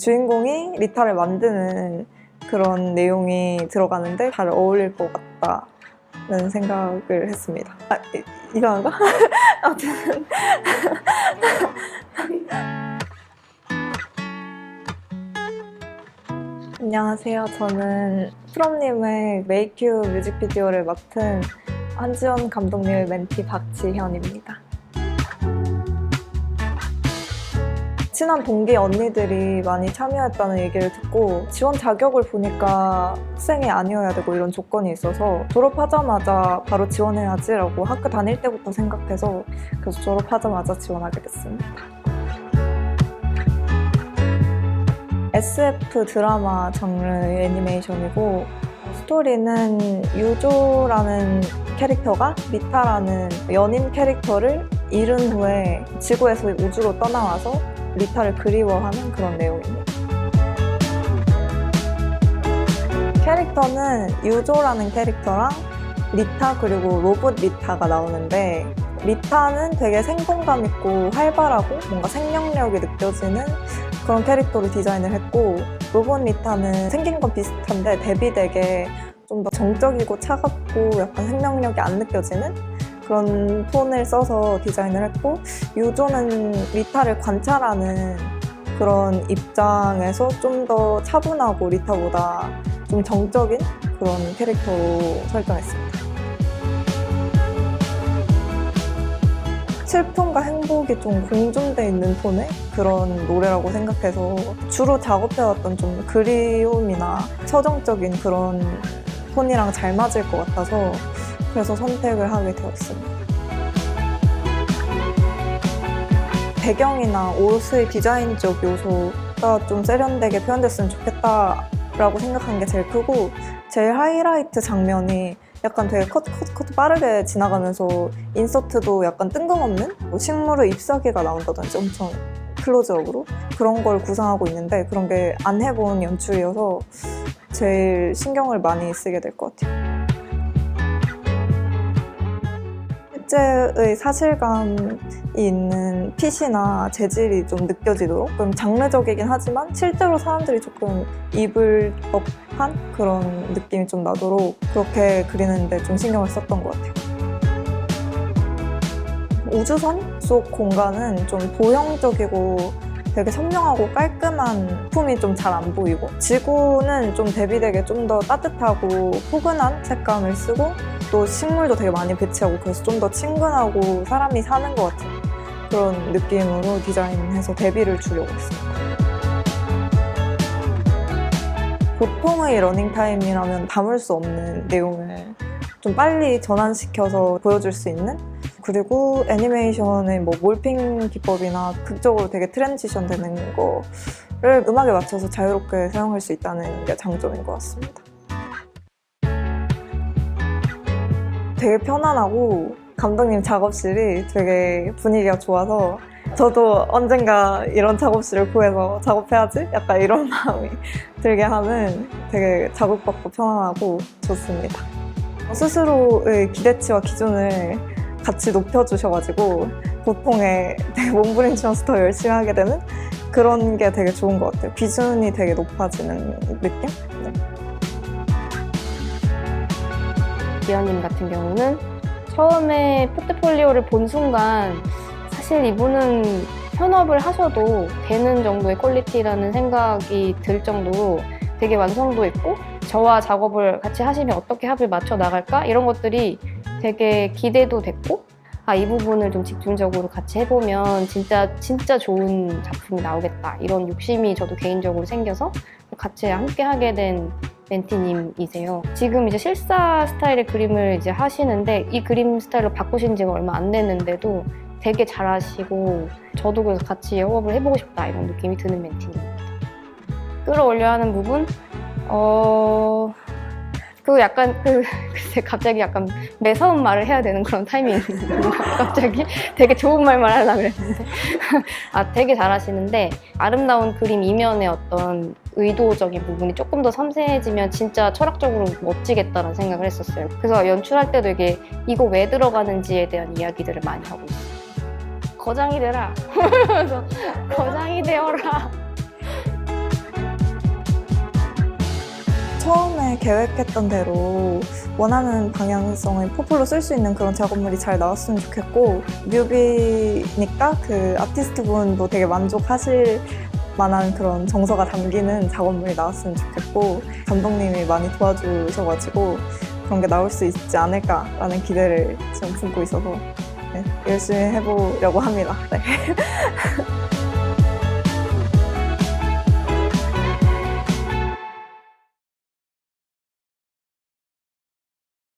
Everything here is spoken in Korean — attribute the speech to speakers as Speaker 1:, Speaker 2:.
Speaker 1: 주인공이 리타를 만드는 그런 내용이 들어가는데 잘 어울릴 것 같다는 생각을 했습니다. 아, 이- 이상한가? 아무튼 안녕하세요. 저는 프롬님의 메이큐 뮤직비디오를 맡은 한지원 감독님의 멘티 박지현입니다. 친한 동기 언니들이 많이 참여했다는 얘기를 듣고 지원 자격을 보니까 학생이 아니어야 되고 이런 조건이 있어서 졸업하자마자 바로 지원해야지라고 학교 다닐 때부터 생각해서 그래서 졸업하자마자 지원하게 됐습니다. SF 드라마 장르의 애니메이션이고 스토리는 유조라는 캐릭터가 리타라는 연인 캐릭터를 잃은 후에 지구에서 우주로 떠나와서 리타를 그리워하는 그런 내용입니다. 캐릭터는 유조라는 캐릭터랑 리타 그리고 로봇 리타가 나오는데 리타는 되게 생동감 있고 활발하고 뭔가 생명력이 느껴지는 그런 캐릭터로 디자인을 했고 로봇 리타는 생긴 건 비슷한데 데뷔되게 좀 더 정적이고 차갑고 약간 생명력이 안 느껴지는 그런 톤을 써서 디자인을 했고 유조는 리타를 관찰하는 그런 입장에서 좀 더 차분하고 리타보다 좀 정적인 그런 캐릭터로 설정했습니다. 슬픔과 행복이 좀 공존돼 있는 톤의 그런 노래라고 생각해서 주로 작업해왔던 좀 그리움이나 서정적인 그런 톤이랑 잘 맞을 것 같아서 그래서 선택을 하게 되었습니다. 배경이나 옷의 디자인적 요소가 좀 세련되게 표현됐으면 좋겠다라고 생각한 게 제일 크고 제일 하이라이트 장면이 약간 되게 컷, 컷, 컷 빠르게 지나가면서 인서트도 약간 뜬금없는 뭐 식물의 잎사귀가 나온다든지 엄청 클로즈업으로 그런 걸 구상하고 있는데 그런 게 안 해본 연출이어서 제일 신경을 많이 쓰게 될 것 같아요. 실제의 사실감이 있는 핏이나 재질이 좀 느껴지도록 좀 장르적이긴 하지만 실제로 사람들이 조금 입을 법한 그런 느낌이 좀 나도록 그렇게 그리는데 좀 신경을 썼던 것 같아요. 우주선 속 공간은 좀 보형적이고 되게 선명하고 깔끔한 품이 좀 잘 안 보이고 지구는 좀 대비되게 좀 더 따뜻하고 포근한 색감을 쓰고 또 식물도 되게 많이 배치하고 그래서 좀 더 친근하고 사람이 사는 것 같은 그런 느낌으로 디자인해서 대비를 주려고 했습니다. 보통의 러닝타임이라면 담을 수 없는 내용을 좀 빨리 전환시켜서 보여줄 수 있는 그리고 애니메이션의 뭐 몰핑 기법이나 극적으로 되게 트랜지션 되는 거를 음악에 맞춰서 자유롭게 사용할 수 있다는 게 장점인 것 같습니다. 되게 편안하고 감독님 작업실이 되게 분위기가 좋아서 저도 언젠가 이런 작업실을 구해서 작업해야지? 약간 이런 마음이 들게 하는 되게 자극받고 편안하고 좋습니다. 스스로의 기대치와 기준을 같이 높여주셔가지고 보통의 몸부림치면서 더 열심히 하게 되는 그런 게 되게 좋은 것 같아요. 기준이 되게 높아지는 느낌? 네.
Speaker 2: 지연님 같은 경우는 처음에 포트폴리오를 본 순간 사실 이분은 현업을 하셔도 되는 정도의 퀄리티라는 생각이 들 정도로 되게 완성도 있고 저와 작업을 같이 하시면 어떻게 합을 맞춰 나갈까 이런 것들이 되게 기대도 됐고 아 이 부분을 좀 집중적으로 같이 해보면 진짜 진짜 좋은 작품이 나오겠다 이런 욕심이 저도 개인적으로 생겨서 같이 함께 하게 된 멘티님이세요. 지금 이제 실사 스타일의 그림을 이제 하시는데 이 그림 스타일로 바꾸신 지가 얼마 안 됐는데도 되게 잘하시고 저도 그래서 같이 영업을 해보고 싶다 이런 느낌이 드는 멘티님입니다. 끌어올려 하는 부분 어. 그 약간 그 글쎄 갑자기 약간 매서운 말을 해야 되는 그런 타이밍인가 갑자기 되게 좋은 말만 하려고 그랬는데 아 되게 잘하시는데 아름다운 그림 이면의 어떤 의도적인 부분이 조금 더 섬세해지면 진짜 철학적으로 멋지겠다라는 생각을 했었어요. 그래서 연출할 때도 이게 이거 왜 들어가는지에 대한 이야기들을 많이 하고 있어요. 거장이 되라. 거장이 되어라.
Speaker 1: 처음에 계획했던 대로 원하는 방향성의 포폴로 쓸 수 있는 그런 작업물이 잘 나왔으면 좋겠고 뮤비니까 그 아티스트 분도 되게 만족하실 만한 그런 정서가 담기는 작업물이 나왔으면 좋겠고 감독님이 많이 도와주셔가지고 그런 게 나올 수 있지 않을까라는 기대를 지금 품고 있어서 네, 열심히 해보려고 합니다. 네.